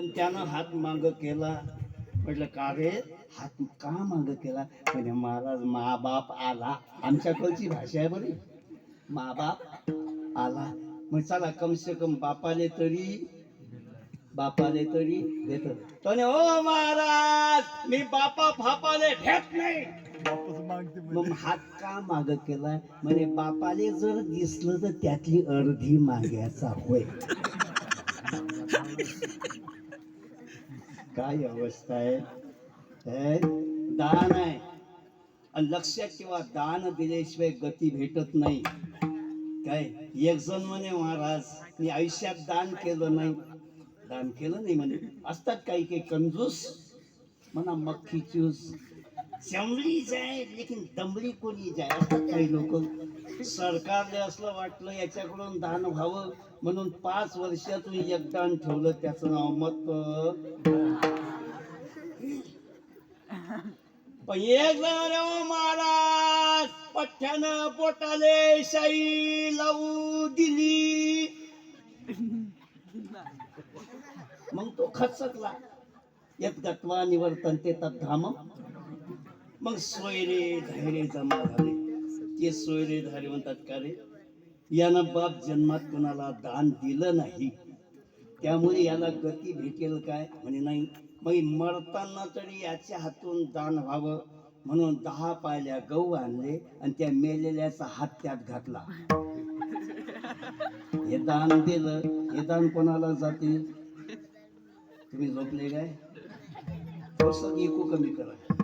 पण त्यानं हात माग केला. म्हटलं का रे? हात का माग केला? म्हणजे महाराज मा बाप आला आमच्याकडची भाषा आहे बरी. मा बाप आला. मग चला कम से कम बापाले तरी बापाले तरी देत. तर ओ महाराज मी बापा फापाले भेट नाही. मग हात का माग केला म्हणजे बापाले जर दिसलं तर त्यातली अर्धी माग्याचा होय. काय अवस्था आहे? दान आहे. आणि लक्षात ठेवा दान दिल्याशिवाय गती भेटत नाही. काय? एक जण म्हणे महाराज मी आयुष्यात दान केलं नाही. दान केलं नाही म्हणे. असतात काही काही कंजूस. म्हणा मक्खी चूस. चमडी जाय लेकिन दमडी कोणी जाय? असतात काही लोक. सरकारने असलं वाटलं याच्याकडून दान व्हावं म्हणून पाच वर्षातून एक दान ठेवलं. त्याचं नाव मत एक जण महाराज पठ्यानं पोटाले शाई लावू दिली. मग तो खचकला. यत गत्वा निवर्तन ते धाम मग सोयरे धायरे जमा झाले. ते सोयरे धारे म्हणतात का रे? यानं बाप जन्मात कोणाला दान दिलं नाही. त्यामुळे याला गती भेटेल काय म्हणे नाही. मग मरताना तरी याच्या हातून दान व्हावं म्हणून दहा पायल्या गहू आणले आणि त्या मेलेल्याचा हात त्यात घातला. हे दान दिलं हे दान कोणाला जाते? तुम्ही झोपले काय? थोडस इको कमी करा.